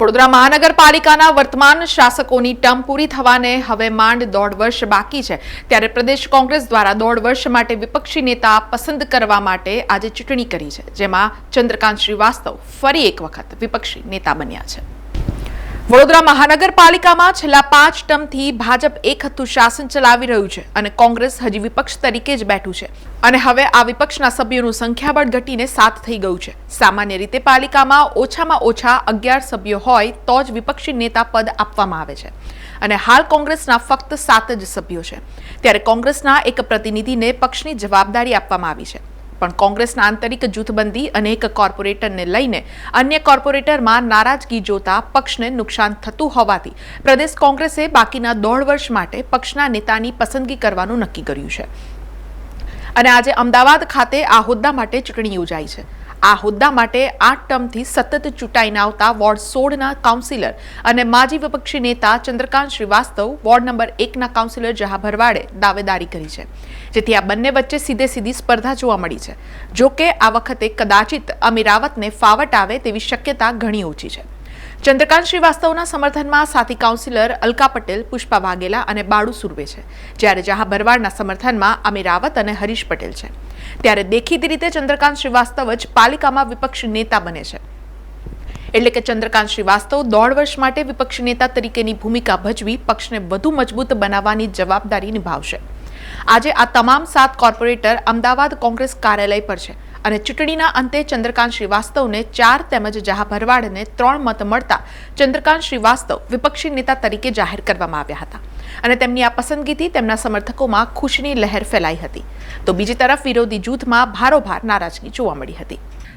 વડોદરા મહાનગરપાલિકાના વર્તમાન શાસકોની ટર્મ પૂરી થવાને હવે માંડ દોઢ વર્ષ બાકી છે. ત્યારે પ્રદેશ કોંગ્રેસ દ્વારા દોઢ વર્ષ માટે વિપક્ષી નેતા પસંદ કરવા માટે આજે ચૂંટણી કરી છે, જેમાં ચંદ્રકાંત શ્રીવાસ્તવ ફરી એક વખત વિપક્ષી નેતા બન્યા છે. વડોદરા મહાનગરપાલિકામાં છેલ્લા પાંચ ટર્મથી ભાજપ એક હતું શાસન ચલાવી રહ્યું છે અને કોંગ્રેસ હજી વિપક્ષ તરીકે જ બેઠું છે. અને હવે આ વિપક્ષના સભ્યોનું સંખ્યાબળ ઘટીને સાત થઈ ગયું છે. સામાન્ય રીતે પાલિકામાં ઓછામાં ઓછા અગિયાર સભ્યો હોય તો જ વિપક્ષી નેતા પદ આપવામાં આવે છે. અને હાલ કોંગ્રેસના ફક્ત સાત જ સભ્યો છે. ત્યારે કોંગ્રેસના એક પ્રતિનિધિને પક્ષની જવાબદારી આપવામાં આવી છે. પણ કોંગ્રેસના આંતરિક જૂથબંધી અનેક કોર્પોરેટરને લઈને અન્ય કોર્પોરેટરમાં નારાજગી જોતા પક્ષને નુકસાન થતું હોવાથી પ્રદેશ કોંગ્રેસે બાકીના દોઢ વર્ષ માટે પક્ષના નેતાની પસંદગી કરવાનું નક્કી કર્યું છે. અને આજે અમદાવાદ ખાતે આ હોદ્દા માટે ચૂંટણી યોજાઈ છે. આ હોદ્દા માટે આઠ ટર્મથી સતત ચૂંટાઈને આવતા વોર્ડ સોળના કાઉન્સિલર અને માજી વિપક્ષી નેતા ચંદ્રકાંત શ્રીવાસ્તવ વોર્ડ નંબર એકના કાઉન્સિલર જહા ભરવાડે દાવેદારી કરી છે. જેથી આ બંને વચ્ચે સીધે સીધી સ્પર્ધા જોવા મળી છે. જોકે આ વખતે કદાચિત અમીરાવતને ફાવટ આવે તેવી શક્યતા ઘણી ઓછી છે. ચંદ્રકાંત શ્રીવાસ્તવના સમર્થનમાં સાથી કાઉન્સિલર અલકા પટેલ પુષ્પા વાઘેલા અને બાળુ સુરવે છે. જ્યારે જહા ભરવાડના સમર્થનમાં અમી રાવત અને હરીશ પટેલ છે. ત્યારે દેખીતી રીતે ચંદ્રકાંત શ્રીવાસ્તવ જ પાલિકામાં વિપક્ષ નેતા બને છે. એટલે કે ચંદ્રકાંત શ્રીવાસ્તવ દોઢ વર્ષ માટે વિપક્ષ નેતા તરીકેની ભૂમિકા ભજવી પક્ષને વધુ મજબૂત બનાવવાની જવાબદારી નિભાવશે. આજે આ તમામ સાત કોર્પોરેટર અમદાવાદ કોંગ્રેસ કાર્યાલય પર છે અને ચૂંટણીના અંતે ચંદ્રકાંત શ્રીવાસ્તવને ચાર તેમજ જહા ભરવાડને ત્રણ મત મળતા ચંદ્રકાંત શ્રીવાસ્તવ વિપક્ષી નેતા તરીકે જાહેર કરવામાં આવ્યા હતા. અને તેમની આ પસંદગીથી તેમના સમર્થકોમાં ખુશીની લહેર ફેલાઈ હતી. તો બીજી તરફ વિરોધી જૂથમાં ભારોભાર નારાજગી જોવા મળી હતી.